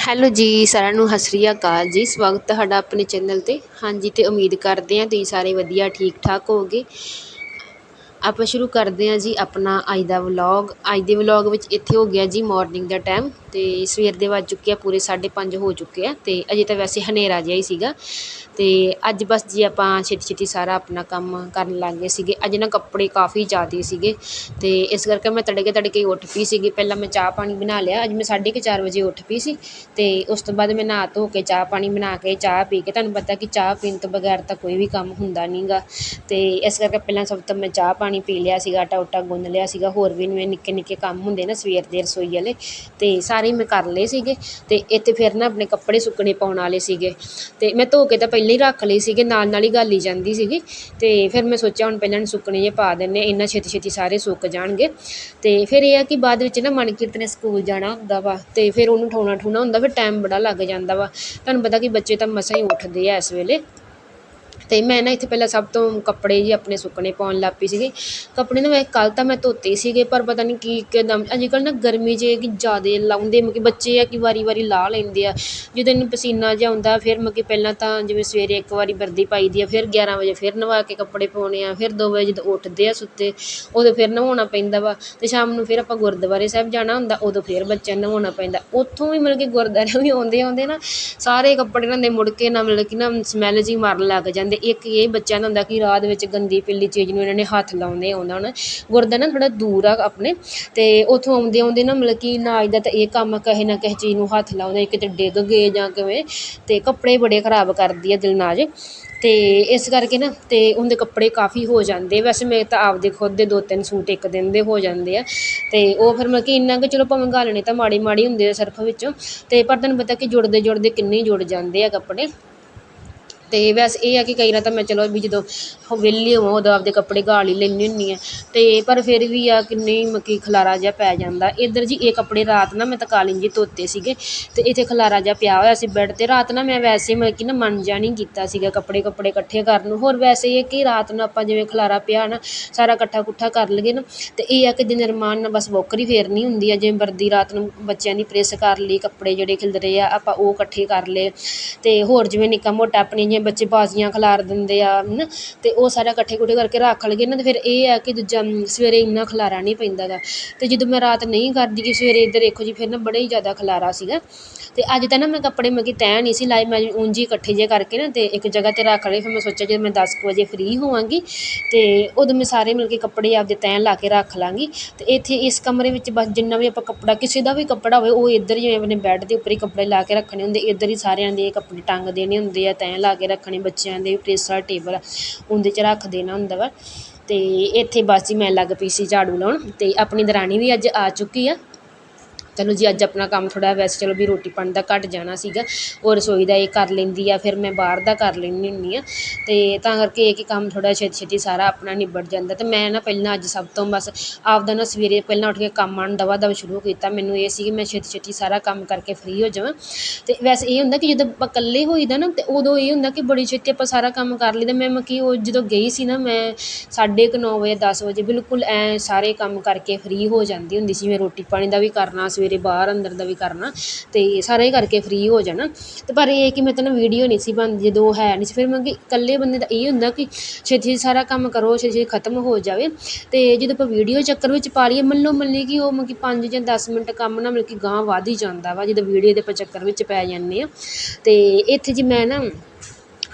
Hello ਜੀ, ਸਾਰਿਆਂ ਨੂੰ ਸਤਿ ਸ਼੍ਰੀ ਅਕਾਲ ਜੀ। ਸਵਾਗਤ ਤੁਹਾਡਾ ਆਪਣੇ ਚੈਨਲ ਤੇ। ਹਾਂਜੀ, ਤੇ ਉਮੀਦ ਕਰਦੇ ਹਾਂ ਤੁਸੀਂ ਸਾਰੇ ਵਧੀਆ ਠੀਕ ਠਾਕ ਹੋਗੇ ਆਪਾਂ ਸ਼ੁਰੂ ਕਰਦੇ ਹਾਂ ਜੀ ਆਪਣਾ ਅੱਜ ਦਾ ਵਲੌਗ ਅੱਜ ਦੇ ਵਲੌਗ ਵਿੱਚ ਇੱਥੇ ਹੋ ਗਿਆ ਜੀ ਮਾਰਨਿੰਗ ਦਾ ਟਾਈਮ ਅਤੇ ਸਵੇਰ ਦੇ ਵੱਜ ਚੁੱਕੇ ਆ, ਪੂਰੇ 5:30 ਹੋ ਚੁੱਕੇ ਆ ਅਤੇ ਅਜੇ ਤਾਂ ਵੈਸੇ ਹਨੇਰਾ ਜਿਹਾ ਹੀ ਸੀਗਾ। ਅਤੇ ਅੱਜ ਬਸ ਜੀ ਆਪਾਂ ਛੇਤੀ ਛੇਤੀ ਸਾਰਾ ਆਪਣਾ ਕੰਮ ਕਰਨ ਲੱਗ ਗਏ ਸੀਗੇ। ਅੱਜ ਨਾ ਕੱਪੜੇ ਕਾਫੀ ਜ਼ਿਆਦੇ ਸੀਗੇ ਅਤੇ ਇਸ ਕਰਕੇ ਮੈਂ ਤੜਕੇ ਤੜਕੇ ਉੱਠ ਪਈ ਸੀਗੀ। ਪਹਿਲਾਂ ਮੈਂ ਚਾਹ ਪਾਣੀ ਬਣਾ ਲਿਆ, ਅੱਜ ਮੈਂ 4:30 ਵਜੇ ਉੱਠ ਪਈ ਸੀ ਅਤੇ ਉਸ ਤੋਂ ਬਾਅਦ ਮੈਂ ਨਹਾ ਧੋ ਕੇ ਚਾਹ ਪਾਣੀ ਬਣਾ ਕੇ, ਚਾਹ ਪੀ ਕੇ, ਤੁਹਾਨੂੰ ਪਤਾ ਕਿ ਚਾਹ ਪੀਣ ਤੋਂ ਬਗੈਰ ਤਾਂ ਕੋਈ ਵੀ ਕੰਮ ਹੁੰਦਾ ਨਹੀਂ ਗਾ। ਅਤੇ ਇਸ ਕਰਕੇ ਪਹਿਲਾਂ ਸਭ ਤੋਂ ਮੈਂ ਚਾਹ ਪਾਣੀ ਪੀ ਲਿਆ ਸੀਗਾ ਆਟਾ ਉਟਾ ਗੁੰਨ ਲਿਆ ਸੀਗਾ। ਹੋਰ ਵੀ ਨਵੇਂ ਨਿੱਕੇ ਨਿੱਕੇ ਕੰਮ ਹੁੰਦੇ ਨਾ ਸਵੇਰ ਦੇ ਰਸੋਈ ਵਾਲੇ ਅਤੇ ਸਾਰੇ ਸਾਰੇ ਮੈਂ ਕਰ ਲਏ ਸੀਗੇ ਅਤੇ ਇੱਥੇ ਫਿਰ ਨਾ ਆਪਣੇ ਕੱਪੜੇ ਸੁੱਕਣੇ ਪਾਉਣ ਵਾਲੇ ਸੀਗੇ ਅਤੇ ਮੈਂ ਧੋ ਕੇ ਤਾਂ ਪਹਿਲਾਂ ਹੀ ਰੱਖ ਲਏ ਸੀਗੇ, ਨਾਲ ਨਾਲ ਹੀ ਗਾਲੀ ਜਾਂਦੀ ਸੀਗੀ ਅਤੇ ਫਿਰ ਮੈਂ ਸੋਚਿਆ ਹੁਣ ਪਹਿਲਾਂ ਸੁੱਕਣੇ ਜਿਹੇ ਪਾ ਦਿੰਨੇ ਇੰਨਾ ਛੇਤੀ ਛੇਤੀ ਸਾਰੇ ਸੁੱਕ ਜਾਣਗੇ ਅਤੇ ਫਿਰ ਇਹ ਆ ਕਿ ਬਾਅਦ ਵਿੱਚ ਨਾ ਮਨਕੀਰਤ ਨੇ ਸਕੂਲ ਜਾਣਾ ਹੁੰਦਾ ਵਾ ਅਤੇ ਫਿਰ ਉਹਨੂੰ ਠਾਉਣਾ ਠੂਣਾ ਹੁੰਦਾ, ਫਿਰ ਟਾਈਮ ਬੜਾ ਲੱਗ ਜਾਂਦਾ ਵਾ। ਤੁਹਾਨੂੰ ਪਤਾ ਕਿ ਬੱਚੇ ਤਾਂ ਮਸਾਂ ਹੀ ਉੱਠਦੇ ਆ ਇਸ ਵੇਲੇ। ਅਤੇ ਮੈਂ ਨਾ ਇੱਥੇ ਪਹਿਲਾਂ ਸਭ ਤੋਂ ਕੱਪੜੇ ਜਿਹੇ ਆਪਣੇ ਸੁੱਕਣੇ ਪਾਉਣ ਲੱਗ ਪਈ ਸੀਗੀ। ਕੱਪੜੇ ਨਾ ਮੈਂ ਕੱਲ੍ਹ ਤਾਂ ਮੈਂ ਧੋਤੇ ਸੀਗੇ, ਪਰ ਪਤਾ ਨਹੀਂ ਕੀ ਇੱਕਦਮ ਅੱਜ ਕੱਲ੍ਹ ਨਾ ਗਰਮੀ 'ਚ ਕਿ ਜ਼ਿਆਦਾ ਲਾਉਂਦੇ, ਮਤਲਬ ਕਿ ਬੱਚੇ ਆ ਕਿ ਵਾਰੀ ਵਾਰੀ ਲਾਹ ਲੈਂਦੇ ਆ। ਜਦੋਂ ਇਹਨੂੰ ਪਸੀਨਾ ਜਿਹਾ ਆਉਂਦਾ, ਫਿਰ ਮਤਲਬ ਕਿ ਪਹਿਲਾਂ ਤਾਂ ਜਿਵੇਂ ਸਵੇਰੇ ਇੱਕ ਵਾਰੀ ਵਰਦੀ ਪਾਈ ਦੀ ਆ, ਫਿਰ 11 ਵਜੇ ਫਿਰ ਨਵਾ ਕੇ ਕੱਪੜੇ ਪਾਉਣੇ ਆ, ਫਿਰ ਦੋ ਵਜੇ ਜਦੋਂ ਉੱਠਦੇ ਆ ਸੁੱਤੇ, ਉਦੋਂ ਫਿਰ ਨਹਾਉਣਾ ਪੈਂਦਾ ਵਾ। ਅਤੇ ਸ਼ਾਮ ਨੂੰ ਫਿਰ ਆਪਾਂ ਗੁਰਦੁਆਰੇ ਸਾਹਿਬ ਜਾਣਾ ਹੁੰਦਾ, ਉਦੋਂ ਫਿਰ ਬੱਚਿਆਂ ਨੂੰ ਨਹਾਉਣਾ ਪੈਂਦਾ। ਉੱਥੋਂ ਵੀ ਮਤਲਬ ਕਿ ਗੁਰਦੁਆਰੇ ਵੀ ਆਉਂਦੇ ਆਉਂਦੇ ਨਾ, ਸਾਰੇ ਕੱਪੜੇ ਨਾ ਦੇ ਮੁੜ ਕੇ ਨਾ ਮਤਲਬ ਕਿ ਨਾ ਸਮੈਲ ਜਿਹੀ ਮਾਰਨ ਲੱਗ ਜਾਂਦੇ। ਇੱਕ ਇਹ ਬੱਚਿਆਂ ਦਾ ਹੁੰਦਾ ਕਿ ਰਾਹ ਦੇ ਵਿੱਚ ਗੰਦੀ ਪਿੱਲੀ ਚੀਜ਼ ਨੂੰ ਇਹਨਾਂ ਨੇ ਹੱਥ ਲਾਉਂਦੇ ਆਉਂਦਾ ਹੁਣ ਗੁਰਦਾ ਨਾ ਥੋੜ੍ਹਾ ਦੂਰ ਆ ਆਪਣੇ ਅਤੇ ਉੱਥੋਂ ਆਉਂਦੇ ਆਉਂਦੇ ਨਾ ਮਤਲਬ ਕਿ ਨਾਜ ਦਾ ਤਾਂ ਇਹ ਕੰਮ ਕਿਸੇ ਨਾ ਕਿਸੇ ਚੀਜ਼ ਨੂੰ ਹੱਥ ਲਾਉਂਦੇ ਕਿਤੇ ਡਿੱਗ ਗਏ ਜਾਂ ਕਿਵੇਂ ਅਤੇ ਕੱਪੜੇ ਬੜੇ ਖਰਾਬ ਕਰਦੀ ਆ ਦਿਲਨਾਜ ਅਤੇ ਇਸ ਕਰਕੇ ਨਾ ਅਤੇ ਉਹਦੇ ਕੱਪੜੇ ਕਾਫੀ ਹੋ ਜਾਂਦੇ ਵੈਸੇ ਮੇਰੇ ਤਾਂ ਆਪਦੇ ਖੁਦ ਦੇ ਦੋ ਤਿੰਨ ਸੂਟ ਇੱਕ ਦਿਨ ਦੇ ਹੋ ਜਾਂਦੇ ਆ। ਅਤੇ ਉਹ ਫਿਰ ਮਤਲਬ ਕਿ ਇੰਨਾ ਕੁ ਚਲੋ ਭਾਵੇਂ ਗੱਲ ਨਹੀਂ ਤਾਂ ਮਾੜੀ ਮਾੜੀ ਹੁੰਦੇ ਆ ਸਰਫ ਵਿੱਚੋਂ। ਅਤੇ ਪਰ ਤੁਹਾਨੂੰ ਪਤਾ ਕਿ ਜੁੜਦੇ ਜੁੜਦੇ ਕਿੰਨੇ ਜੁੜ ਜਾਂਦੇ ਆ ਕੱਪੜੇ। ਅਤੇ ਵੈਸੇ ਇਹ ਆ ਕਿ ਕਈ ਵਾਰ ਤਾਂ ਮੈਂ ਚਲੋ ਵੀ ਜਦੋਂ ਵਿਹਲੀ ਹੋਵਾਂ, ਉਦੋਂ ਆਪਦੇ ਕੱਪੜੇ ਗਾਲ ਹੀ ਲੈਂਦੀ ਹੁੰਦੀ ਹਾਂ ਅਤੇ ਪਰ ਫਿਰ ਵੀ ਆ ਕਿੰਨੀ ਕਿ ਖਲਾਰਾ ਜਿਹਾ ਪੈ ਜਾਂਦਾ। ਇੱਧਰ ਜੀ ਇਹ ਕੱਪੜੇ ਰਾਤ ਨਾ ਮੈਂ ਤਾਂ ਜੀ ਧੋਤੇ ਸੀਗੇ ਅਤੇ ਇੱਥੇ ਖਲਾਰਾ ਜਿਹਾ ਪਿਆ ਹੋਇਆ ਸੀ ਬੈੱਡ 'ਤੇ। ਰਾਤ ਨਾ ਮੈਂ ਵੈਸੇ ਮਤਲਬ ਕਿ ਨਾ ਮਨ ਜਿਹਾ ਨਹੀਂ ਕੀਤਾ ਸੀਗਾ ਕੱਪੜੇ ਕੱਪੜੇ ਇਕੱਠੇ ਕਰਨ ਨੂੰ। ਹੋਰ ਵੈਸੇ ਇਹ ਕਿ ਰਾਤ ਨੂੰ ਆਪਾਂ ਜਿਵੇਂ ਖਲਾਰਾ ਪਿਆ ਨਾ, ਸਾਰਾ ਇਕੱਠਾ ਕੁੱਠਾ ਕਰ ਲਈਏ ਨਾ ਅਤੇ ਇਹ ਆ ਕਿ ਦਿਨ ਰਮਾਨ ਨਾਲ ਬਸ ਵੋਕਰੀ ਫੇਰਨੀ ਹੁੰਦੀ ਆ। ਜਿਵੇਂ ਵਰਦੀ ਰਾਤ ਨੂੰ ਬੱਚਿਆਂ ਦੀ ਪ੍ਰੈੱਸ ਕਰ ਲਈ, ਕੱਪੜੇ ਜਿਹੜੇ ਖਿਲਰੇ ਆ, ਆਪਾਂ ਉਹ ਇਕੱਠੇ ਕਰ ਲਏ। ਅਤੇ ਹੋਰ ਜਿਵੇਂ ਨਿੱਕਾ ਮੋਟਾ ਆਪਣੀਆਂ ਜਿਵੇਂ ਬੱਚੇ ਬਾਜ਼ੀਆਂ ਖਿਲਾਰ ਦਿੰਦੇ ਆ ਹੈ ਨਾ ਤੇ ਉਹ ਸਾਰਾ ਇਕੱਠੇ ਕੁੱਠੇ ਕਰਕੇ ਰੱਖ ਲਈਏ ਨਾ ਤੇ ਫਿਰ ਇਹ ਆ ਕਿ ਦੂਜਾ ਸਵੇਰੇ ਇੰਨਾ ਖਲਾਰਾ ਨਹੀਂ ਪੈਂਦਾ ਗਾ। ਤੇ ਜਦੋਂ ਮੈਂ ਰਾਤ ਨਹੀਂ ਕਰਦੀ ਕਿ ਸਵੇਰੇ ਇੱਧਰ ਦੇਖੋ ਜੀ, ਫਿਰ ਨਾ ਬੜਾ ਹੀ ਜ਼ਿਆਦਾ ਖਲਾਰਾ ਸੀਗਾ। ਤੇ ਅੱਜ ਤਾਂ ਨਾ ਮੈਂ ਕੱਪੜੇ ਮਤਲਬ ਕਿ ਤੈਅ ਨਹੀਂ ਸੀ ਲਾਏ, ਮੈਂ ਉਂਝ ਹੀ ਇਕੱਠੇ ਜਿਹੇ ਕਰਕੇ ਨਾ ਅਤੇ ਇੱਕ ਜਗ੍ਹਾ 'ਤੇ ਰੱਖ ਲਏ। ਫਿਰ ਮੈਂ ਸੋਚਿਆ ਜਦੋਂ ਮੈਂ ਦਸ ਕੁ ਵਜੇ ਫ੍ਰੀ ਹੋਵਾਂਗੀ ਅਤੇ ਉਦੋਂ ਮੈਂ ਸਾਰੇ ਮਤਲਬ ਕਿ ਕੱਪੜੇ ਆਪਦੇ ਤੈਅ ਲਾ ਕੇ ਰੱਖ ਲਵਾਂਗੀ ਅਤੇ ਇੱਥੇ ਇਸ ਕਮਰੇ ਵਿੱਚ ਬਸ ਜਿੰਨਾ ਵੀ ਆਪਾਂ ਕੱਪੜਾ, ਕਿਸੇ ਦਾ ਵੀ ਕੱਪੜਾ ਹੋਵੇ, ਉਹ ਇੱਧਰ ਹੀ ਆਪਣੇ ਬੈੱਡ ਦੇ ਉੱਪਰ ਹੀ ਕੱਪੜੇ ਲਾ ਕੇ ਰੱਖਣੇ ਹੁੰਦੇ, ਇੱਧਰ ਹੀ ਸਾਰਿਆਂ ਦੇ ਕੱਪੜੇ ਟੰਗ ਦੇਣੇ ਹੁੰਦੇ ਆ, ਤੈਅ ਲਾ ਕੇ ਰੱਖਣੇ ਬੱਚਿਆਂ ਦੇ ਪ੍ਰੈਸ ਵਾਲਾ ਟੇਬਲ ਉਹਦੇ 'ਚ ਰੱਖ ਦੇਣਾ ਹੁੰਦਾ ਵਾ। ਤੇ ਇੱਥੇ ਬਸ ਜੀ ਮੈਂ ਲੱਗ ਪਈ ਸੀ ਝਾੜੂ ਲਾਉਣ, ਤੇ ਆਪਣੀ ਦਰਾਣੀ ਵੀ ਅੱਜ ਆ ਚੁੱਕੀ ਆ। ਚਲੋ ਜੀ ਅੱਜ ਆਪਣਾ ਕੰਮ ਥੋੜ੍ਹਾ ਵੈਸੇ ਚਲੋ ਵੀ ਰੋਟੀ ਪਾਣੀ ਦਾ ਘੱਟ ਜਾਣਾ ਸੀਗਾ, ਉਹ ਰਸੋਈ ਦਾ ਇਹ ਕਰ ਲੈਂਦੀ ਆ, ਫਿਰ ਮੈਂ ਬਾਹਰ ਦਾ ਕਰ ਲੈਂਦੀ ਹੁੰਦੀ ਹਾਂ ਅਤੇ ਤਾਂ ਕਰਕੇ ਇਹ ਕਿ ਕੰਮ ਥੋੜ੍ਹਾ ਛੇਤੀ ਛੇਤੀ ਸਾਰਾ ਆਪਣਾ ਨਿਬੜ ਜਾਂਦਾ ਅਤੇ ਮੈਂ ਨਾ ਪਹਿਲਾਂ ਅੱਜ ਸਭ ਤੋਂ ਬਸ ਆਪਦਾ ਨਾ ਸਵੇਰੇ ਪਹਿਲਾਂ ਉੱਠ ਕੇ ਕੰਮ ਆਉਣ ਦਵਾ ਦਵਾ ਸ਼ੁਰੂ ਕੀਤਾ, ਮੈਨੂੰ ਇਹ ਸੀ ਕਿ ਮੈਂ ਛੇਤੀ ਛੇਤੀ ਸਾਰਾ ਕੰਮ ਕਰਕੇ ਫਰੀ ਹੋ ਜਾਵਾਂ ਅਤੇ ਵੈਸੇ ਇਹ ਹੁੰਦਾ ਕਿ ਜਦੋਂ ਆਪਾਂ ਇਕੱਲੇ ਹੋਈਦਾ ਨਾ ਅਤੇ ਉਦੋਂ ਇਹ ਹੁੰਦਾ ਕਿ ਬੜੀ ਛੇਤੀ ਆਪਾਂ ਸਾਰਾ ਕੰਮ ਕਰ ਲਈਦਾ, ਮੈਂ ਮਕੀ ਉਹ ਜਦੋਂ ਗਈ ਸੀ ਨਾ, ਮੈਂ ਸਾਢੇ ਕੁ ਨੌ ਵਜੇ, ਦਸ ਵਜੇ ਬਿਲਕੁਲ ਐਂ ਸਾਰੇ ਕੰਮ ਕਰਕੇ ਫਰੀ ਹੋ ਜਾਂਦੀ ਹੁੰਦੀ ਸੀ, ਮੈਂ ਰੋਟੀ ਪਾਣੀ ਦਾ ਵੀ ਕਰਨਾ ਸਵੇਰੇ ਬਾਹਰ ਅੰਦਰ ਦਾ ਵੀ ਕਰਨਾ ਅਤੇ ਸਾਰਾ ਹੀ ਕਰਕੇ ਫ੍ਰੀ ਹੋ ਜਾਣਾ। ਅਤੇ ਪਰ ਇਹ ਕਿ ਮੈਂ ਤਾਂ ਨਾ ਵੀਡੀਓ ਨਹੀਂ ਸੀ ਬਣਦੀ, ਜਦੋਂ ਹੈ ਨਹੀਂ ਸੀ, ਫਿਰ ਮਤਲਬ ਕਿ ਇਕੱਲੇ ਬੰਦੇ ਦਾ ਇਹ ਹੁੰਦਾ ਕਿ ਛੇਤੀ ਛੇਤੀ ਸਾਰਾ ਕੰਮ ਕਰੋ, ਛੇਤੀ ਛੇਤੀ ਖਤਮ ਹੋ ਜਾਵੇ। ਅਤੇ ਜਦੋਂ ਆਪਾਂ ਵੀਡੀਓ ਚੱਕਰ ਵਿੱਚ ਪਾ ਲਈਏ ਮੱਲੋ ਮੰਨੀ ਕਿ ਉਹ ਮਤਲਬ ਕਿ ਪੰਜ ਜਾਂ ਦਸ ਮਿੰਟ ਕੰਮ ਨਾ ਮਤਲਬ ਕਿ ਗਾਂਹ ਵੱਧ ਹੀ ਜਾਂਦਾ ਵਾ, ਜਦੋਂ ਵੀਡੀਓ ਦੇ ਆਪਾਂ ਚੱਕਰ ਵਿੱਚ ਪੈ ਜਾਂਦੇ ਹਾਂ। ਅਤੇ ਇੱਥੇ ਜੀ ਮੈਂ ਨਾ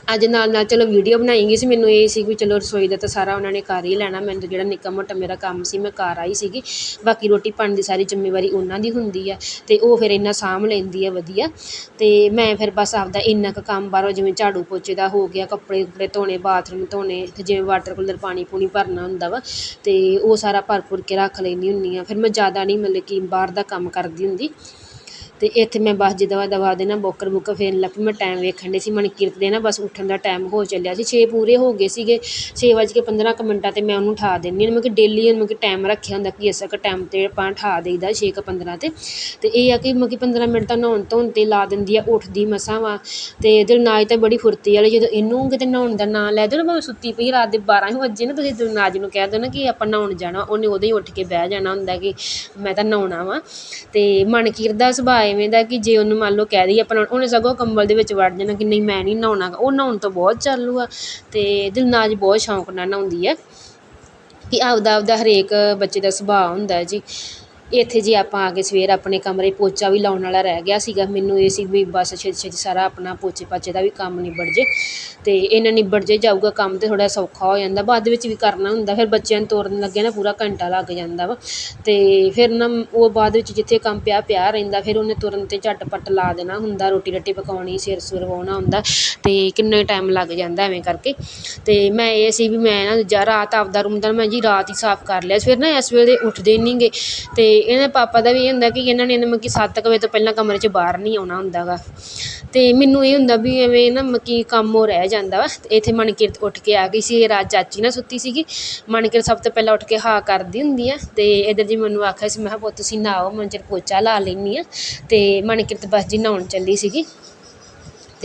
ਅੱਜ ਨਾਲ ਨਾਲ ਚਲੋ ਵੀਡੀਓ ਬਣਾਈ ਗਈ ਸੀ, ਮੈਨੂੰ ਇਹ ਸੀ ਵੀ ਚਲੋ ਰਸੋਈ ਦਾ ਤਾਂ ਸਾਰਾ ਉਹਨਾਂ ਨੇ ਕਰ ਹੀ ਲੈਣਾ, ਮੈਨੂੰ ਜਿਹੜਾ ਨਿੱਕਾ ਮੋਟਾ ਮੇਰਾ ਕੰਮ ਸੀ, ਮੈਂ ਕਰ ਆਈ ਸੀਗੀ, ਬਾਕੀ ਰੋਟੀ ਪਾਣੀ ਦੀ ਸਾਰੀ ਜ਼ਿੰਮੇਵਾਰੀ ਉਹਨਾਂ ਦੀ ਹੁੰਦੀ ਆ ਅਤੇ ਉਹ ਫਿਰ ਇੰਨਾ ਸਾਂਭ ਲੈਂਦੀ ਆ ਵਧੀਆ ਅਤੇ ਮੈਂ ਫਿਰ ਬਸ ਆਪਦਾ ਇੰਨਾ ਕੁ ਕੰਮ ਬਾਹਰੋਂ ਜਿਵੇਂ ਝਾੜੂ ਪੋਚੇ ਦਾ ਹੋ ਗਿਆ, ਕੱਪੜੇ ਕੁੱਪੜੇ ਧੋਣੇ, ਬਾਥਰੂਮ ਧੋਣੇ ਅਤੇ ਜਿਵੇਂ ਵਾਟਰ ਕੂਲਰ ਪਾਣੀ ਪੂਣੀ ਭਰਨਾ ਹੁੰਦਾ ਵਾ ਅਤੇ ਉਹ ਸਾਰਾ ਭਰ ਭੁਰ ਕੇ ਰੱਖ ਲੈਂਦੀ ਹੁੰਦੀ ਹਾਂ ਫਿਰ ਮੈਂ ਜ਼ਿਆਦਾ ਨਹੀਂ ਮਤਲਬ ਕਿ ਬਾਹਰ ਦਾ ਕੰਮ ਕਰਦੀ ਹੁੰਦੀ ਅਤੇ ਇੱਥੇ ਮੈਂ ਬਸ ਜਿੱਦਾਂ ਦਵਾ ਦਵਾ ਦੇ ਨਾ ਬੋਕਰ ਬੁੱਕਰ ਫੇਰਨ ਲੱਗ ਪਈ ਮੈਂ ਟਾਈਮ ਵੇਖਣ ਡਈ ਸੀ ਮਨਕੀਰਤ ਦੇ ਨਾ ਬਸ ਉੱਠਣ ਦਾ ਟਾਈਮ ਹੋ ਚੱਲਿਆ ਸੀ, ਛੇ ਪੂਰੇ ਹੋ ਗਏ ਸੀਗੇ, ਛੇ ਵੱਜ ਕੇ ਪੰਦਰਾਂ ਕੁ ਮਿੰਟਾਂ 'ਤੇ ਮੈਂ ਉਹਨੂੰ ਉਠਾ ਦਿੰਦੀ ਹਾਂ, ਮੈਂ ਕਿ ਡੇਲੀ ਉਹਨੂੰ ਕਿ ਟਾਈਮ ਰੱਖਿਆ ਹੁੰਦਾ ਕਿ ਇਸ ਕੁ ਟਾਈਮ 'ਤੇ ਆਪਾਂ ਉਠਾ ਦੇਈਦਾ ਛੇ ਕੁ ਪੰਦਰਾਂ 'ਤੇ ਅਤੇ ਇਹ ਆ ਕਿ ਮਤਲਬ ਕਿ ਪੰਦਰਾਂ ਮਿੰਟ ਤਾਂ ਨਹਾਉਣ ਧੋਣ 'ਤੇ ਲਾ ਦਿੰਦੀ ਆ, ਉੱਠਦੀ ਮਸਾਂ ਵਾ ਅਤੇ ਦਿਲਨਾਜ ਤਾਂ ਬੜੀ ਫੁਰਤੀ ਵਾਲੀ, ਜਦੋਂ ਇਹਨੂੰ ਕਿਤੇ ਨਹਾਉਣ ਦਾ ਨਾਂ ਲੈ ਦਿਓ ਨਾ, ਭਾਵੇਂ ਸੁੱਤੀ ਪਈ ਰਾਤ ਦੇ ਬਾਰਾਂ ਹੀ ਵੱਜੇ ਨਾ, ਤੁਸੀਂ ਦਿਲਨਾਜ ਨੂੰ ਕਹਿ ਦਿਓ ਨਾ ਕਿ ਆਪਾਂ ਨਹਾਉਣ ਜਾਣਾ, ਉਹਨੇ ਉਦੋਂ ਹੀ ਉੱਠ ਕੇ ਬਹਿ ਜਾਣਾ ਹੁੰਦਾ ਕਿ ਮੈਂ ਤਾਂ ਨਹਾਉਣਾ ਵਾ ਅਤੇ ਮਨਕੀਰਤ ਦਾ ਸੁਭਾਅ ਐਵੇਂ ਦਾ ਕਿ ਜੇ ਉਹਨੂੰ ਮੰਨ ਲਓ ਕਹਿ ਦਈਏ ਆਪਾਂ ਉਹਨੇ ਸਗੋਂ ਕੰਬਲ ਦੇ ਵਿੱਚ ਵੜ ਜਾਣਾ ਕਿ ਨਹੀਂ ਮੈਂ ਨਹੀਂ ਨਹਾਉਣਾ ਗਾ ਉਹ ਨਹਾਉਣ ਤੋਂ ਬਹੁਤ ਚਾਲੂ ਆ ਅਤੇ ਦਿਲਨਾਜ ਬਹੁਤ ਸ਼ੌਂਕ ਨਾਲ ਨਹਾਉਂਦੀ ਹੈ ਕਿ ਆਪਦਾ ਆਪਦਾ ਹਰੇਕ ਬੱਚੇ ਦਾ ਸੁਭਾਅ ਹੁੰਦਾ ਜੀ। ਇੱਥੇ ਜੀ ਆਪਾਂ ਆ ਕੇ ਸਵੇਰ ਆਪਣੇ ਕਮਰੇ ਪੋਚਾ ਵੀ ਲਾਉਣ ਵਾਲਾ ਰਹਿ ਗਿਆ ਸੀਗਾ। ਮੈਨੂੰ ਇਹ ਸੀ ਵੀ ਬਸ ਛੇਤੀ ਛੇਤੀ ਸਾਰਾ ਆਪਣਾ ਪੋਚੇ ਪਾਚੇ ਦਾ ਵੀ ਕੰਮ ਨਿਬੜ ਜੇ ਅਤੇ ਇਹਨਾਂ ਨਿਬੜ ਜੇ ਜਾਊਗਾ ਕੰਮ ਤਾਂ ਥੋੜ੍ਹਾ ਸੌਖਾ ਹੋ ਜਾਂਦਾ। ਬਾਅਦ ਵਿੱਚ ਵੀ ਕਰਨਾ ਹੁੰਦਾ, ਫਿਰ ਬੱਚਿਆਂ ਨੂੰ ਤੋਰਨ ਲੱਗਿਆ ਨਾ ਪੂਰਾ ਘੰਟਾ ਲੱਗ ਜਾਂਦਾ ਵਾ। ਅਤੇ ਫਿਰ ਨਾ ਉਹ ਬਾਅਦ ਵਿੱਚ ਜਿੱਥੇ ਕੰਮ ਪਿਆ ਪਿਆ ਰਹਿੰਦਾ। ਫਿਰ ਉਹਨੇ ਤੁਰਨ 'ਤੇ ਝਟਪਟ ਲਾ ਦੇਣਾ ਹੁੰਦਾ, ਰੋਟੀ ਰੱਟੀ ਪਕਾਉਣੀ, ਸਿਰ ਸੁਰ ਵਾਹੁਣਾ ਹੁੰਦਾ ਅਤੇ ਕਿੰਨਾ ਟਾਈਮ ਲੱਗ ਜਾਂਦਾ ਐਵੇਂ ਕਰਕੇ। ਅਤੇ ਮੈਂ ਇਹ ਸੀ ਵੀ ਮੈਂ ਨਾ ਜਾ ਰਾਤ ਆਪਦਾ ਰੂਮ ਦਾ ਮੈਂ ਜੀ ਰਾਤ ਹੀ ਸਾਫ਼ ਕਰ ਲਿਆ। ਫਿਰ ਨਾ ਇਸ ਵੇਲੇ ਉੱਠਦੇ ਨਹੀਂ ਗੇ ਅਤੇ ਅਤੇ ਇਹਨਾਂ ਪਾਪਾ ਦਾ ਵੀ ਇਹ ਹੁੰਦਾ ਕਿ ਇਹਨਾਂ ਨੇ ਮਤਲਬ ਕਿ ਸੱਤ ਕੁ ਵਜੇ ਤੋਂ ਪਹਿਲਾਂ ਕਮਰੇ 'ਚ ਬਾਹਰ ਨਹੀਂ ਆਉਣਾ ਹੁੰਦਾ ਗਾ ਅਤੇ ਮੈਨੂੰ ਇਹ ਹੁੰਦਾ ਵੀ ਐਵੇਂ ਨਾ ਮਤਲਬ ਕਿ ਕੰਮ ਉਹ ਰਹਿ ਜਾਂਦਾ ਵਾ। ਅਤੇ ਇੱਥੇ ਮਨਕਿਰਤ ਉੱਠ ਕੇ ਆ ਗਈ ਸੀ, ਇਹ ਰਾਤ ਚਾਚੀ ਨਾਲ ਸੁੱਤੀ ਸੀਗੀ। ਮਨਕਿਰਤ ਸਭ ਤੋਂ ਪਹਿਲਾਂ ਉੱਠ ਕੇ ਹਾਂ ਕਰਦੀ ਹੁੰਦੀ ਆ। ਅਤੇ ਇੱਧਰ ਜੀ ਮੈਨੂੰ ਆਖਿਆ ਸੀ, ਮੈਂ ਕਿਹਾ ਪੁੱਤ ਤੁਸੀਂ ਨਹਾਓ, ਮੈਂ ਚਿਰ ਪੋਚਾ ਲਾ ਲੈਂਦੀ ਹਾਂ ਅਤੇ ਮਨਕਿਰਤ ਬਸ ਜੀ ਨਹਾਉਣ ਚੱਲੀ ਸੀਗੀ।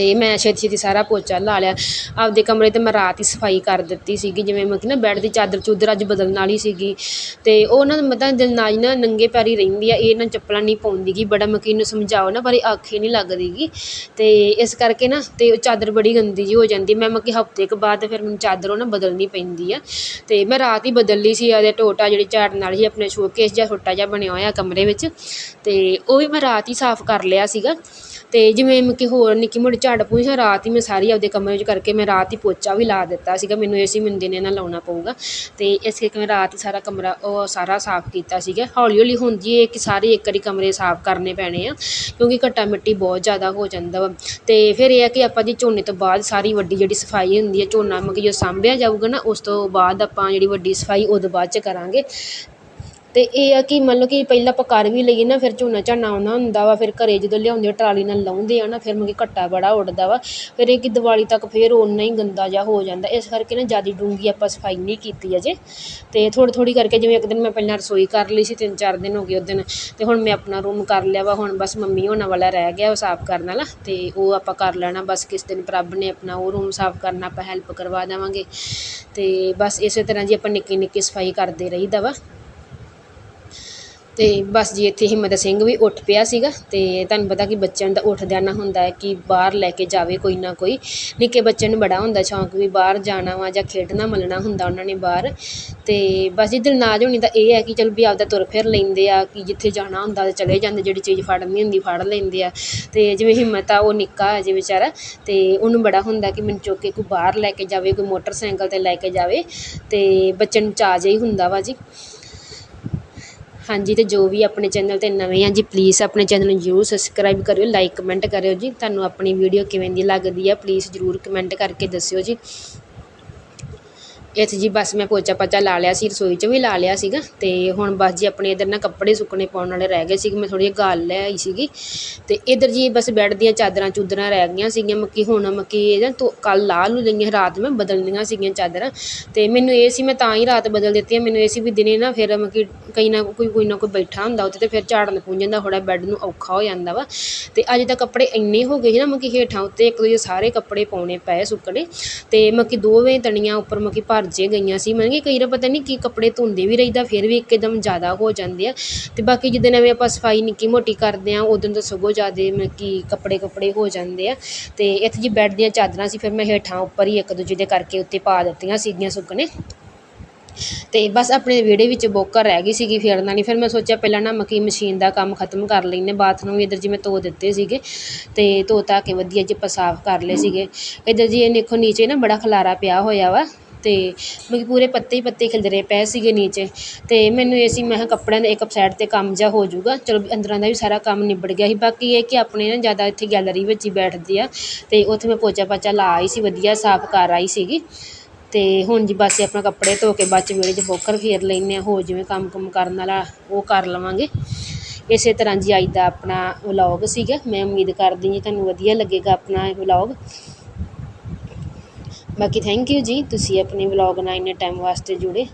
ਅਤੇ ਮੈਂ ਛੇਤੀ ਛੇਤੀ ਸਾਰਾ ਪੋਚਾ ਲਾ ਲਿਆ। ਆਪਦੇ ਕਮਰੇ 'ਤੇ ਮੈਂ ਰਾਤ ਹੀ ਸਫ਼ਾਈ ਕਰ ਦਿੱਤੀ ਸੀਗੀ, ਜਿਵੇਂ ਮਤਲਬ ਕਿ ਨਾ ਬੈੱਡ ਦੀ ਚਾਦਰ ਚੂਦਰ ਅੱਜ ਬਦਲਣ ਵਾਲੀ ਸੀਗੀ। ਅਤੇ ਉਹ ਨਾ ਮਤਲਬ ਦਿਲਨਾਜ ਨਾ ਨੰਗੇ ਪੈਰੀ ਰਹਿੰਦੀ ਆ, ਇਹ ਨਾ ਚੱਪਲਾਂ ਨਹੀਂ ਪਾਉਂਦੀ ਗੀ, ਬੜਾ ਮਤਲਬ ਕਿ ਇਹਨੂੰ ਸਮਝਾਓ ਨਾ, ਪਰ ਇਹ ਆਖੇ ਨਹੀਂ ਲੱਗਦੀ ਗੀ। ਅਤੇ ਇਸ ਕਰਕੇ ਨਾ ਅਤੇ ਉਹ ਚਾਦਰ ਬੜੀ ਗੰਦੀ ਜਿਹੀ ਹੋ ਜਾਂਦੀ, ਮੈਂ ਮਤਲਬ ਕਿ ਹਫ਼ਤੇ ਕੁ ਬਾਅਦ ਫਿਰ ਮੈਨੂੰ ਚਾਦਰ ਉਹ ਨਾ ਬਦਲਣੀ ਪੈਂਦੀ ਆ। ਅਤੇ ਮੈਂ ਰਾਤ ਹੀ ਬਦਲ ਲਈ ਸੀ ਇਹਦੇ ਟੋਟਾ ਜਿਹੜੀ ਝਾੜਨ ਵਾਲੀ ਸੀ, ਆਪਣੇ ਸ਼ੋਕੇਸ ਜਿਹਾ ਛੋਟਾ ਜਿਹਾ ਬਣਿਆ ਹੋਇਆ ਕਮਰੇ ਵਿੱਚ। ਅਤੇ ਉਹ ਵੀ ਮੈਂ ਰਾਤ ਹੀ ਸਾਫ਼ ਕਰ ਲਿਆ ਸੀਗਾ। ਅਤੇ ਜਿਵੇਂ ਮਤਲਬ ਕਿ ਹੋਰ ਨਿੱਕੀ ਮੋਟੀ ਝਾੜ ਪੂੰਝ, ਰਾਤ ਹੀ ਮੈਂ ਸਾਰੀ ਆਪਦੇ ਕਮਰੇ 'ਚ ਕਰਕੇ ਮੈਂ ਰਾਤ ਹੀ ਪੋਚਾ ਵੀ ਲਾ ਦਿੱਤਾ ਸੀਗਾ, ਮੈਨੂੰ ਇਹ ਸੀ ਮੈਨੂੰ ਦਿਨੇ ਨਾ ਲਾਉਣਾ ਪਊਗਾ। ਅਤੇ ਇਸ ਕਰਕੇ ਮੈਂ ਰਾਤ ਹੀ ਸਾਰਾ ਕਮਰਾ, ਉਹ ਸਾਰਾ ਸਾਫ਼ ਕੀਤਾ ਸੀਗਾ। ਹੌਲੀ ਹੌਲੀ ਹੁੰਦੀ ਹੈ ਕਿ ਸਾਰੇ ਇੱਕ ਵਾਰੀ ਕਮਰੇ ਸਾਫ਼ ਕਰਨੇ ਪੈਣੇ ਆ, ਕਿਉਂਕਿ ਘੱਟਾ ਮਿੱਟੀ ਬਹੁਤ ਜ਼ਿਆਦਾ ਹੋ ਜਾਂਦਾ ਵਾ। ਅਤੇ ਫਿਰ ਇਹ ਹੈ ਕਿ ਆਪਾਂ ਜੀ ਝੋਨੇ ਤੋਂ ਬਾਅਦ ਸਾਰੀ ਵੱਡੀ ਜਿਹੜੀ ਸਫ਼ਾਈ ਹੁੰਦੀ ਹੈ ਝੋਨਾ ਮਤਲਬ ਕਿ ਜਦੋਂ ਸਾਂਭਿਆ ਜਾਊਗਾ ਨਾ, ਉਸ ਤੋਂ ਬਾਅਦ ਆਪਾਂ ਜਿਹੜੀ ਵੱਡੀ ਸਫ਼ਾਈ ਉਦੋਂ ਬਾਅਦ 'ਚ ਕਰਾਂਗੇ। ਅਤੇ ਇਹ ਆ ਕਿ ਮਤਲਬ ਕਿ ਪਹਿਲਾਂ ਆਪਾਂ ਕਰ ਵੀ ਲਈਏ ਨਾ, ਫਿਰ ਝੋਨਾ ਝਾਨਾ ਆਉਣਾ ਹੁੰਦਾ ਵਾ, ਫਿਰ ਘਰ ਜਦੋਂ ਲਿਆਉਂਦੇ ਆ, ਟਰਾਲੀ ਨਾਲ ਲਾਉਂਦੇ ਆ ਨਾ, ਫਿਰ ਮਤਲਬ ਕਿ ਘੱਟਾ ਬੜਾ ਉੱਡਦਾ ਵਾ। ਫਿਰ ਇਹ ਕਿ ਦਿਵਾਲੀ ਤੱਕ ਫਿਰ ਉਨਾ ਹੀ ਗੰਦਾ ਜਿਹਾ ਹੋ ਜਾਂਦਾ। ਇਸ ਕਰਕੇ ਨਾ ਜ਼ਿਆਦਾ ਡੂੰਘੀ ਆਪਾਂ ਸਫ਼ਾਈ ਨਹੀਂ ਕੀਤੀ ਅਜੇ। ਅਤੇ ਥੋੜ੍ਹੀ ਥੋੜ੍ਹੀ ਕਰਕੇ ਜਿਵੇਂ ਇੱਕ ਦਿਨ ਮੈਂ ਪਹਿਲਾਂ ਰਸੋਈ ਕਰ ਲਈ ਸੀ, ਤਿੰਨ ਚਾਰ ਦਿਨ ਹੋ ਗਏ ਉਸ ਦਿਨ। ਅਤੇ ਹੁਣ ਮੈਂ ਆਪਣਾ ਰੂਮ ਕਰ ਲਿਆ ਵਾ, ਹੁਣ ਬਸ ਮੰਮੀ ਹੋਣਾ ਵਾਲਾ ਰਹਿ ਗਿਆ ਉਹ ਸਾਫ਼ ਕਰਨ ਵਾਲਾ। ਅਤੇ ਉਹ ਆਪਾਂ ਕਰ ਲੈਣਾ, ਬਸ ਕਿਸ ਦਿਨ ਪ੍ਰਭ ਨੇ ਆਪਣਾ ਉਹ ਰੂਮ ਸਾਫ਼ ਕਰਨਾ, ਆਪਾਂ ਹੈਲਪ ਕਰਵਾ ਦੇਵਾਂਗੇ। ਅਤੇ ਬਸ ਇਸੇ ਤਰ੍ਹਾਂ ਜੀ ਆਪਾਂ ਨਿੱਕੀ ਨਿੱਕੀ ਸਫ਼ਾਈ ਕਰਦੇ ਰਹੀਦਾ ਵਾ। ਅਤੇ ਬਸ ਜੀ ਇੱਥੇ ਹਿੰਮਤ ਸਿੰਘ ਵੀ ਉੱਠ ਪਿਆ ਸੀਗਾ ਅਤੇ ਤੁਹਾਨੂੰ ਪਤਾ ਕਿ ਬੱਚਿਆਂ ਦਾ ਉੱਠਦਿਆਂ ਨਾ ਹੁੰਦਾ ਕਿ ਬਾਹਰ ਲੈ ਕੇ ਜਾਵੇ ਕੋਈ ਨਾ ਕੋਈ। ਨਿੱਕੇ ਬੱਚੇ ਨੂੰ ਬੜਾ ਹੁੰਦਾ ਸ਼ੌਂਕ ਵੀ ਬਾਹਰ ਜਾਣਾ ਵਾ ਜਾਂ ਖੇਡਣਾ ਮੱਲਣਾ ਹੁੰਦਾ ਉਹਨਾਂ ਨੇ ਬਾਹਰ। ਅਤੇ ਬਸ ਜੀ ਦਿਲਨਾਜ ਹੋਣੀ ਦਾ ਇਹ ਹੈ ਕਿ ਚਲੋ ਵੀ ਆਪਦਾ ਤੁਰ ਫਿਰ ਲੈਂਦੇ ਆ ਕਿ ਜਿੱਥੇ ਜਾਣਾ ਹੁੰਦਾ ਤਾਂ ਚਲੇ ਜਾਂਦੇ, ਜਿਹੜੀ ਚੀਜ਼ ਫੜਨੀ ਹੁੰਦੀ ਫੜ ਲੈਂਦੇ ਆ। ਅਤੇ ਜਿਵੇਂ ਹਿੰਮਤ ਆ ਉਹ ਨਿੱਕਾ ਅਜੇ ਵਿਚਾਰਾ ਅਤੇ ਉਹਨੂੰ ਬੜਾ ਹੁੰਦਾ ਕਿ ਮੈਨੂੰ ਚੁੱਕ ਕੇ ਕੋਈ ਬਾਹਰ ਲੈ ਕੇ ਜਾਵੇ, ਕੋਈ ਮੋਟਰਸਾਈਕਲ 'ਤੇ ਲੈ ਕੇ ਜਾਵੇ ਅਤੇ ਬੱਚੇ ਨੂੰ ਚਾਅ ਜਿਹਾ ਹੀ ਹੁੰਦਾ ਵਾ ਜੀ। ਹਾਂਜੀ ਅਤੇ ਜੋ ਵੀ ਆਪਣੇ ਚੈਨਲ 'ਤੇ ਨਵੇਂ ਆ ਜੀ ਪਲੀਜ਼ ਆਪਣੇ ਚੈਨਲ ਨੂੰ ਜ਼ਰੂਰ ਸਬਸਕ੍ਰਾਈਬ ਕਰਿਓ ਲਾਈਕ ਕਮੈਂਟ ਕਰਿਓ ਜੀ। ਤੁਹਾਨੂੰ ਆਪਣੀ ਵੀਡੀਓ ਕਿਵੇਂ ਦੀ ਲੱਗਦੀ ਆ ਪਲੀਜ਼ ਜ਼ਰੂਰ ਕਮੈਂਟ ਕਰਕੇ ਦੱਸਿਓ ਜੀ। ਇੱਥੇ ਜੀ, ਬਸ ਮੈਂ ਪੋਚਾ ਪਾਚਾ ਲਾ ਲਿਆ ਸੀ, ਰਸੋਈ 'ਚ ਵੀ ਲਾ ਲਿਆ ਸੀਗਾ ਅਤੇ ਹੁਣ ਬਸ ਜੀ ਆਪਣੇ ਇੱਧਰ ਨਾ ਕੱਪੜੇ ਸੁੱਕਣੇ ਪਾਉਣ ਵਾਲੇ ਰਹਿ ਗਏ ਸੀਗੇ, ਮੈਂ ਥੋੜ੍ਹੀ ਜਿਹੀ ਗਾਲ ਲੈ ਆਈ ਸੀਗੀ ਅਤੇ ਇੱਧਰ ਜੀ ਬਸ ਬੈੱਡ ਦੀਆਂ ਚਾਦਰਾਂ ਚੂਦਰਾਂ ਰਹਿ ਗਈਆਂ ਸੀਗੀਆਂ, ਮੱਕੀ ਹੁਣ ਮੱਕੀ ਇਹ ਨਾ ਤੋ ਕੱਲ੍ਹ ਲਾਹ ਲੂ ਲਈਆਂ, ਰਾਤ ਮੈਂ ਬਦਲਣੀਆਂ ਸੀਗੀਆਂ ਚਾਦਰਾਂ ਅਤੇ ਮੈਨੂੰ ਇਹ ਸੀ ਮੈਂ ਤਾਂ ਹੀ ਰਾਤ ਬਦਲ ਦਿੱਤੀਆਂ, ਮੈਨੂੰ ਇਹ ਸੀ ਵੀ ਦਿਨੇ ਨਾ ਫਿਰ ਮੱਕੀ ਕਈ ਨਾ ਕੋਈ ਕੋਈ ਨਾ ਕੋਈ ਬੈਠਾ ਹੁੰਦਾ ਉੱਥੇ ਅਤੇ ਫਿਰ ਝਾੜਨ ਪੂੰਝਣ ਦਾ ਥੋੜ੍ਹਾ ਬੈੱਡ ਨੂੰ ਔਖਾ ਹੋ ਜਾਂਦਾ ਵਾ ਅਤੇ ਅੱਜ ਤਾਂ ਕੱਪੜੇ ਇੰਨੇ ਹੋ ਗਏ ਸੀ ਨਾ ਮੱਕੀ ਹੇਠਾਂ ਉੱਤੇ, ਇੱਕ ਦੂਜੇ ਸਾਰੇ ਕੱਪੜੇ ਪਾਉਣੇ ਪਏ ਸੁੱਕਣੇ ਅਤੇ ਮੱਕੀ ਦੋਵੇਂ ਤਣੀਆਂ ਉੱਪਰ ਮੱਕੀ ਭਰ ਜੇ ਗਈਆਂ ਸੀ। ਮਤਲਬ ਕਿ ਕਈ ਵਾਰ ਪਤਾ ਨਹੀਂ ਕੀ ਕੱਪੜੇ ਧੋਂਦੇ ਵੀ ਰਹੀਦਾ, ਫਿਰ ਵੀ ਇੱਕਦਮ ਜ਼ਿਆਦਾ ਹੋ ਜਾਂਦੇ ਆ। ਅਤੇ ਬਾਕੀ ਜਿੱਦਣ ਐਵੇਂ ਆਪਾਂ ਸਫ਼ਾਈ ਨਿੱਕੀ ਮੋਟੀ ਕਰਦੇ ਹਾਂ, ਉਦੋਂ ਤਾਂ ਸਗੋਂ ਜ਼ਿਆਦਾ ਮਤਲਬ ਕਿ ਕੱਪੜੇ ਕੁੱਪੜੇ ਹੋ ਜਾਂਦੇ ਆ। ਅਤੇ ਇੱਥੇ ਜੀ ਬੈੱਡ ਦੀਆਂ ਚਾਦਰਾਂ ਸੀ, ਫਿਰ ਮੈਂ ਹੇਠਾਂ ਉੱਪਰ ਹੀ ਇੱਕ ਦੂਜੇ ਦੇ ਕਰਕੇ ਉੱਤੇ ਪਾ ਦਿੱਤੀਆਂ ਸੀਗੀਆਂ ਸੁੱਕਣੇ। ਅਤੇ ਬਸ ਆਪਣੇ ਵਿਹੜੇ ਵਿੱਚ ਬੋਕਰ ਰਹਿ ਗਈ ਸੀਗੀ ਫਿਰ ਨਾਲ ਹੀ ਫਿਰ ਮੈਂ ਸੋਚਿਆ ਪਹਿਲਾਂ ਨਾ ਮੱਕੀ ਮਸ਼ੀਨ ਦਾ ਕੰਮ ਖਤਮ ਕਰ ਲੈਂਦੇ ਬਾਥਰੂਮ ਵੀ ਇੱਧਰ ਮੈਂ ਧੋ ਦਿੱਤੇ ਸੀਗੇ ਅਤੇ ਧੋ ਧਾ ਕੇ ਵਧੀਆ ਜਿਹੇ ਆਪਾਂ ਸਾਫ਼ ਕਰ ਲਏ ਸੀਗੇ। ਇੱਧਰ ਜੀ ਇਹ ਦੇਖੋ ਨੀਚੇ ਨਾ ਬੜਾ ਖਲਾਰਾ ਪਿਆ ਹੋਇਆ ਵਾ। ਅਤੇ ਮਤਲਬ ਕਿ ਪੂਰੇ ਪੱਤੇ ਹੀ ਪੱਤੇ ਖਿਲਰੇ ਪਏ ਸੀਗੇ ਨੀਚੇ। ਅਤੇ ਮੈਨੂੰ ਇਹ ਸੀ, ਮੈਂ ਕਿਹਾ ਕੱਪੜਿਆਂ ਦਾ ਇੱਕ ਸਾਈਡ 'ਤੇ ਕੰਮ ਜਿਹਾ ਹੋ ਜੂਗਾ ਚਲੋ ਅੰਦਰਾਂ ਦਾ ਵੀ ਸਾਰਾ ਕੰਮ ਨਿਬੜ ਗਿਆ ਸੀ। ਬਾਕੀ ਇਹ ਕਿ ਆਪਣੇ ਨਾ ਜ਼ਿਆਦਾ ਇੱਥੇ ਗੈਲਰੀ ਵਿੱਚ ਹੀ ਬੈਠਦੇ ਆ। ਅਤੇ ਉੱਥੇ ਮੈਂ ਪੋਚਾ ਪਾਚਾ ਲਾ ਆਈ ਸੀ, ਵਧੀਆ ਸਾਫ਼ ਕਰ ਆਈ ਸੀਗੀ। ਅਤੇ ਹੁਣ ਜੀ ਬਸ ਆਪਣਾ ਕੱਪੜੇ ਧੋ ਕੇ ਬਾਅਦ 'ਚ ਵਿਹੜੇ 'ਚ ਬੋਕਰ ਫੇਰ ਲੈਂਦੇ ਹਾਂ। ਹੋਰ ਜਿਵੇਂ ਕੰਮ ਕੁੰਮ ਕਰਨ ਵਾਲਾ, ਉਹ ਕਰ ਲਵਾਂਗੇ। ਇਸੇ ਤਰ੍ਹਾਂ ਜੀ ਅੱਜ ਦਾ ਆਪਣਾ ਵਲੋਗ ਸੀਗਾ। ਮੈਂ ਉਮੀਦ ਕਰਦੀ ਜੀ ਤੁਹਾਨੂੰ ਵਧੀਆ ਲੱਗੇਗਾ ਆਪਣਾ ਇਹ ਵਲੌਗ ਬਾਕੀ ਥੈਂਕ ਯੂ ਜੀ ਤੁਸੀਂ ਆਪਣੇ ਵਲੋਗ ਨਾਲ ਇੰਨੇ ਟਾਈਮ ਵਾਸਤੇ ਜੁੜੇ।